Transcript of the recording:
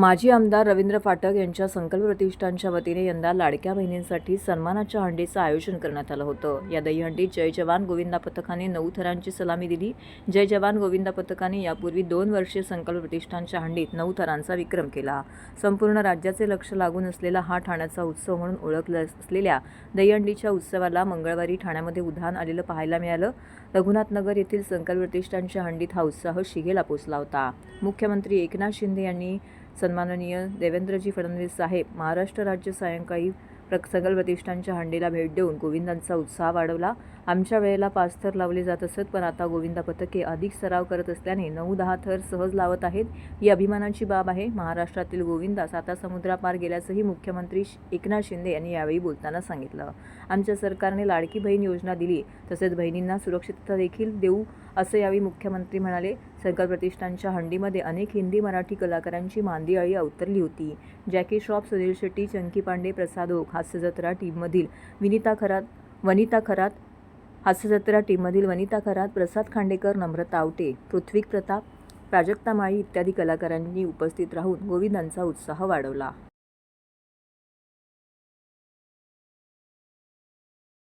माजी आमदार रवींद्र फाटक यांच्या संकल्प प्रतिष्ठानच्या वतीने यंदा लाडक्या बहिणींसाठी सन्मानाच्या हंडीचं आयोजन करण्यात आलं होतं. या दहीहंडीत जय जवान गोविंदा पथकाने नऊ थरांची सलामी दिली. जय जवान गोविंदा पथकाने यापूर्वी दोन वर्षे संकल्प प्रतिष्ठानच्या हंडीत नऊ थरांचा विक्रम केला. संपूर्ण राज्याचे लक्ष लागून असलेला हा ठाण्याचा उत्सव म्हणून ओळखला असलेल्या दहीहंडीच्या उत्सवाला मंगळवारी ठाण्यामध्ये उधाण आलेलं पाहायला मिळालं. रघुनाथनगर येथील संकल्प प्रतिष्ठानच्या हंडीत हा उत्साह शिगेला पोचला होता. मुख्यमंत्री एकनाथ शिंदे यांनी सन्माननीय देवेंद्रजी फडणवीस साहेब महाराष्ट्र राज्य सायंकाळी प्र प्रतिष्ठानच्या हंडीला भेट देऊन गोविंदांचा उत्साह वाढवला. आमच्या वेळेला पाच थर लावले जात असत पण आता गोविंदा पथके अधिक सराव करत असल्याने नऊ दहा थर सहज लावत आहेत. ही अभिमानाची बाब आहे. महाराष्ट्रातील गोविंदा साता समुद्रापार गेल्याचंही मुख्यमंत्री श- एकनाथ शिंदे यांनी यावेळी बोलताना सांगितलं. आमच्या सरकारने लाडकी बहीण योजना दिली तसेच बहिणींना सुरक्षितता देखील देऊ असं यावेळी मुख्यमंत्री म्हणाले. सकल प्रतिष्ठानच्या हंडीमध्ये अनेक हिंदी मराठी कलाकारांची मांदियाळी अवतरली होती. जॅकी श्रॉफ सुनील शेट्टी चंकी पांडे प्रसाद ओखा हास्यजत्रा टीममधील विनिता खरात वनिता खरात हास्यजत्रा टीममधील वनिता खरात प्रसाद खांडेकर नम्रता आवटे पृथ्वी प्रताप प्राजक्ता माळी इत्यादी कलाकारांनी उपस्थित राहून गोविंदांचा उत्साह वाढवला.